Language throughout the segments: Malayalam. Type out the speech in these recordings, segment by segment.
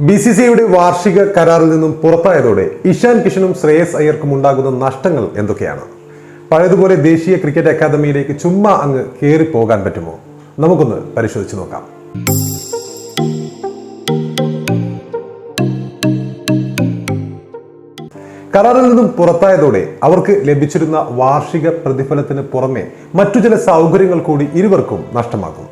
ബി സി സിയുടെ വാർഷിക കരാറിൽ നിന്നും പുറത്തായതോടെ ഇഷാൻ കിഷനും ശ്രേയസ് അയ്യർക്കും ഉണ്ടാകുന്ന നഷ്ടങ്ങൾ എന്തൊക്കെയാണ്? പഴയതുപോലെ ദേശീയ ക്രിക്കറ്റ് അക്കാദമിയിലേക്ക് ചുമ്മാ അങ്ങ് കയറി പോകാൻ പറ്റുമോ? നമുക്കൊന്ന് പരിശോധിച്ചു നോക്കാം. കരാറിൽ നിന്നും പുറത്തായതോടെ അവർക്ക് ലഭിച്ചിരുന്ന വാർഷിക പ്രതിഫലത്തിന് പുറമെ മറ്റു ചില സൗകര്യങ്ങൾ കൂടി ഇരുവർക്കും നഷ്ടമാകും.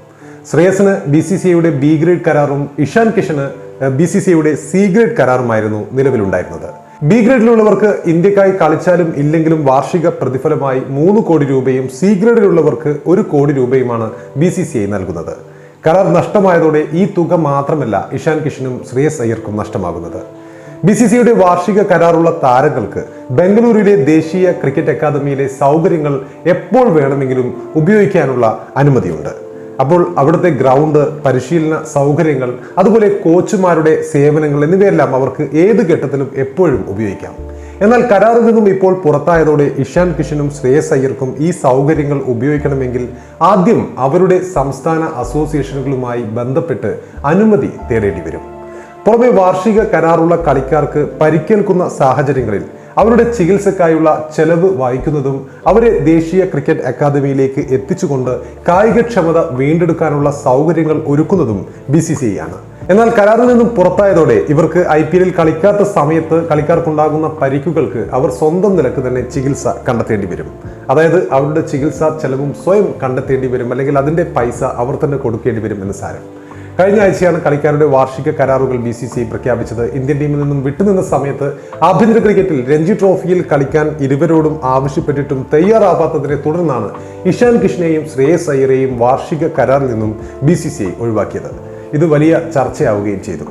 ശ്രേയസിന് ബി സി സി ഐയുടെ ബി ഗ്രേഡ് കരാറും ഇഷാൻ കിഷന് ബി സി സി ഐയുടെ സി ഗ്രേഡ് കരാറുമായിരുന്നു നിലവിലുണ്ടായിരുന്നത്. ബി ഗ്രേഡിലുള്ളവർക്ക് ഇന്ത്യക്കായി കളിച്ചാലും ഇല്ലെങ്കിലും വാർഷിക പ്രതിഫലമായി മൂന്ന് കോടി രൂപയും സി ഗ്രേഡിലുള്ളവർക്ക് ഒരു കോടി രൂപയുമാണ് ബി സി സി ഐ നൽകുന്നത്. കരാർ നഷ്ടമായതോടെ ഈ തുക മാത്രമല്ല ഇഷാൻ കിഷനും ശ്രേയസ് അയ്യർക്കും നഷ്ടമാകുന്നത്. ബി സി സിയുടെ വാർഷിക കരാറുള്ള താരങ്ങൾക്ക് ബംഗളൂരുവിലെ ദേശീയ ക്രിക്കറ്റ് അക്കാദമിയിലെ സൗകര്യങ്ങൾ എപ്പോൾ വേണമെങ്കിലും ഉപയോഗിക്കാനുള്ള അനുമതിയുണ്ട്. അപ്പോൾ അവിടുത്തെ ഗ്രൗണ്ട് പരിശീലന സൗകര്യങ്ങൾ അതുപോലെ കോച്ചുമാരുടെ സേവനങ്ങൾ എന്നിവയെല്ലാം അവർക്ക് ഏത് ഘട്ടത്തിലും എപ്പോഴും ഉപയോഗിക്കാം. എന്നാൽ കരാറിൽ നിന്നും ഇപ്പോൾ പുറത്തായതോടെ ഇഷാൻ കിഷനും ശ്രേയസ് അയ്യർക്കും ഈ സൗകര്യങ്ങൾ ഉപയോഗിക്കണമെങ്കിൽ ആദ്യം അവരുടെ സംസ്ഥാന അസോസിയേഷനുകളുമായി ബന്ധപ്പെട്ട് അനുമതി തേടേണ്ടി വരും. പുറമെ വാർഷിക കരാറുള്ള കളിക്കാർക്ക് പരിക്കേൽക്കുന്ന സാഹചര്യങ്ങളിൽ അവരുടെ ചികിത്സക്കായുള്ള ചെലവ് വായിക്കുന്നതും അവരെ ദേശീയ ക്രിക്കറ്റ് അക്കാദമിയിലേക്ക് എത്തിച്ചുകൊണ്ട് കായികക്ഷമത വീണ്ടെടുക്കാനുള്ള സൗകര്യങ്ങൾ ഒരുക്കുന്നതും ബി സി സി ആണ്. എന്നാൽ കരാറിൽ നിന്നും പുറത്തായതോടെ ഇവർക്ക് ഐ പി എല്ലിൽ കളിക്കാത്ത സമയത്ത് കളിക്കാർക്കുണ്ടാകുന്ന പരിക്കുകൾക്ക് അവർ സ്വന്തം നിലയ്ക്ക് തന്നെ ചികിത്സ കണ്ടെത്തേണ്ടി വരും. അതായത് അവരുടെ ചികിത്സാ ചെലവും സ്വയം കണ്ടെത്തേണ്ടി വരും അല്ലെങ്കിൽ അതിന്റെ പൈസ അവർ തന്നെ കൊടുക്കേണ്ടി വരും എന്ന് സാരം. കഴിഞ്ഞ ആഴ്ചയാണ് കളിക്കാരുടെ വാർഷിക കരാറുകൾ ബി സി സി പ്രഖ്യാപിച്ചത്. ഇന്ത്യൻ ടീമിൽ നിന്നും വിട്ടുനിന്ന സമയത്ത് ആഭ്യന്തര ക്രിക്കറ്റിൽ രഞ്ജി ട്രോഫിയിൽ കളിക്കാൻ ഇരുവരോടും ആവശ്യപ്പെട്ടിട്ടും തയ്യാറാവാത്തതിനെ തുടർന്നാണ് ഇഷാൻ കിഷനെയും ശ്രേയസ് അയ്യരെയും വാർഷിക കരാറിൽ നിന്നും ബി സി സി ഒഴിവാക്കിയത്. ഇത് വലിയ ചർച്ചയാവുകയും ചെയ്തു.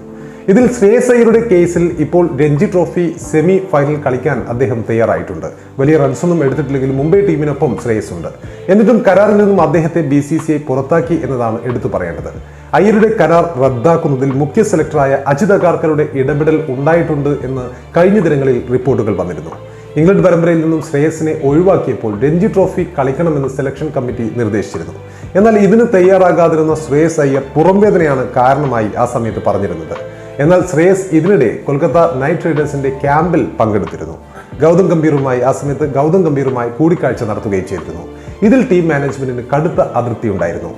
ഇതിൽ ശ്രേയസ് അയ്യരുടെ കേസിൽ ഇപ്പോൾ രഞ്ജി ട്രോഫി സെമി ഫൈനൽ കളിക്കാൻ അദ്ദേഹം തയ്യാറായിട്ടുണ്ട്. വലിയ റൺസൊന്നും എടുത്തിട്ടില്ലെങ്കിലും മുംബൈ ടീമിനൊപ്പം ശ്രേയസ് ഉണ്ട് എന്നിട്ടും കരാറിൽ നിന്നും അദ്ദേഹത്തെ ബി സി സി ഐ പുറത്താക്കി എന്നതാണ് എടുത്തു പറയേണ്ടത്. അയ്യരുടെ കരാർ റദ്ദാക്കുന്നതിൽ മുഖ്യ സെലക്ടറായ അജിത് അഗാർക്കറുടെ ഇടപെടൽ ഉണ്ടായിട്ടുണ്ട് എന്ന് കഴിഞ്ഞ ദിനങ്ങളിൽ റിപ്പോർട്ടുകൾ വന്നിരുന്നു. ഇംഗ്ലണ്ട് പരമ്പരയിൽ നിന്നും ശ്രേയസിനെ ഒഴിവാക്കിയപ്പോൾ രഞ്ജി ട്രോഫി കളിക്കണമെന്ന് സെലക്ഷൻ കമ്മിറ്റി നിർദ്ദേശിച്ചിരുന്നു. എന്നാൽ ഇതിന് തയ്യാറാകാതിരുന്ന ശ്രേയസ് അയ്യർ പുറംവേദനയാണ് കാരണമായി ആ സമയത്ത് പറഞ്ഞിരുന്നത്. എന്നാൽ ശ്രേയസ് ഇതിനിടെ കൊൽക്കത്ത നൈറ്റ് റൈഡേഴ്സിന്റെ ക്യാമ്പിൽ പങ്കെടുത്തിരുന്നു. ഗൗതം ഗംഭീറുമായി ആ സമയത്ത് ഗൗതം ഗംഭീറുമായി കൂടിക്കാഴ്ച നടത്തുകയും ചെയ്തിരുന്നു. ഇതിൽ ടീം മാനേജ്മെന്റിന് കടുത്ത അതൃപ്തി ഉണ്ടായിരുന്നു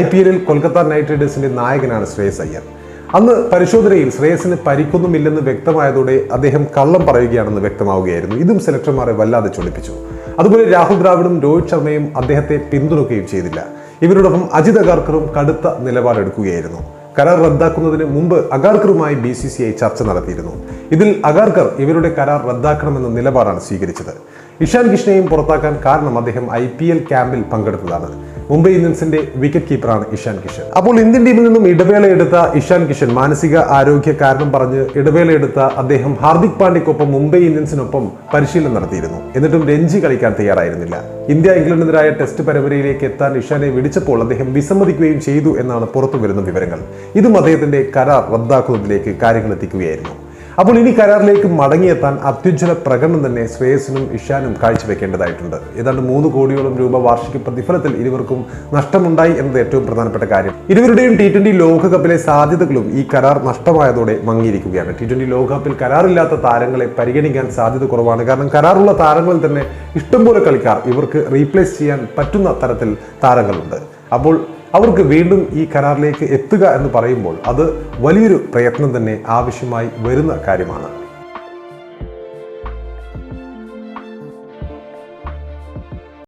ഐ പി എല്ലിൽ കൊൽക്കത്ത നൈറ്റ് റൈഡേഴ്സിന്റെ നായകനാണ് ശ്രേയസ് അയ്യർ. അന്ന് പരിശോധനയിൽ ശ്രേയസിന് പരിക്കൊന്നുമില്ലെന്ന് വ്യക്തമായതോടെ അദ്ദേഹം കള്ളം പറയുകയാണെന്ന് വ്യക്തമാവുകയായിരുന്നു. ഇതും സെലക്ടർമാരെ വല്ലാതെ ചൊളിപ്പിച്ചു അതുപോലെ രാഹുൽ ദ്രാവിഡും രോഹിത് ശർമ്മയും അദ്ദേഹത്തെ പിന്തുണക്കുകയും ചെയ്തില്ല. ഇവരോടൊപ്പം അജിത് അഗാർക്കറും കടുത്ത നിലപാടെടുക്കുകയായിരുന്നു. കരാർ റദ്ദാക്കുന്നതിന് മുമ്പ് അഗാർക്കറുമായി ബി സി സി ഐ ചർച്ച നടത്തിയിരുന്നു. ഇതിൽ അഗാർക്കർ ഇവരുടെ കരാർ റദ്ദാക്കണമെന്ന നിലപാടാണ് സ്വീകരിച്ചത്. ഇഷാൻ കിഷ്ണയും പുറത്താക്കാൻ കാരണം അദ്ദേഹം ഐ പി എൽ ക്യാമ്പിൽ പങ്കെടുത്തതാണ്. മുംബൈ ഇന്ത്യൻസിന്റെ വിക്കറ്റ് കീപ്പറാണ് ഇഷാൻ കിഷൻ. അപ്പോൾ ഇന്ത്യൻ ടീമിൽ നിന്നും ഇടവേള എടുത്ത ഇഷാൻ കിഷൻ മാനസിക ആരോഗ്യ കാരണം പറഞ്ഞ് ഇടവേള എടുത്ത അദ്ദേഹം ഹാർദിക് പാണ്ഡ്യക്കൊപ്പം മുംബൈ ഇന്ത്യൻസിനൊപ്പം പരിശീലനം നടത്തിയിരുന്നു. എന്നിട്ടും രഞ്ജി കളിക്കാൻ തയ്യാറായിരുന്നില്ല. ഇന്ത്യ ഇംഗ്ലണ്ടിനെതിരായ ടെസ്റ്റ് പരമ്പരയിലേക്ക് എത്താൻ ഇഷാനെ വിളിച്ചപ്പോൾ അദ്ദേഹം വിസമ്മതിക്കുകയും ചെയ്തു എന്നാണ് പുറത്തുവരുന്ന വിവരങ്ങൾ. ഇതും അദ്ദേഹത്തിന്റെ കരാർ റദ്ദാക്കുന്നതിലേക്ക് കാര്യങ്ങൾ എത്തിക്കുകയായിരുന്നു. അപ്പോൾ ഇനി കരാറിലേക്ക് മടങ്ങിയെത്താൻ അത്യുജ്വല പ്രകടനം തന്നെ ശ്രേയസിനും ഇഷാനും കാഴ്ചവെക്കേണ്ടതായിട്ടുണ്ട്. ഏതാണ്ട് മൂന്ന് കോടിയോളം രൂപ വാർഷിക പ്രതിഫലത്തിൽ ഇരുവർക്കും നഷ്ടമുണ്ടായി എന്നത് ഏറ്റവും പ്രധാനപ്പെട്ട കാര്യം. ഇരുവരുടെയും ടി ട്വന്റി ലോകകപ്പിലെ സാധ്യതകളും ഈ കരാർ നഷ്ടമായതോടെ മങ്ങിയിരിക്കുകയാണ്. ടി ട്വന്റി ലോകകപ്പിൽ കരാറില്ലാത്ത താരങ്ങളെ പരിഗണിക്കാൻ സാധ്യത കുറവാണ്. കാരണം കരാറുള്ള താരങ്ങളിൽ തന്നെ ഇഷ്ടംപോലെ കളിക്കാർ ഇവർക്ക് റീപ്ലേസ് ചെയ്യാൻ പറ്റുന്ന തരത്തിൽ താരങ്ങളുണ്ട്. അപ്പോൾ അവർക്ക് വീണ്ടും ഈ കരാറിലേക്ക് എത്തുക എന്ന് പറയുമ്പോൾ അത് വലിയൊരു പ്രയത്നം തന്നെ ആവശ്യമായി വരുന്ന കാര്യമാണ്.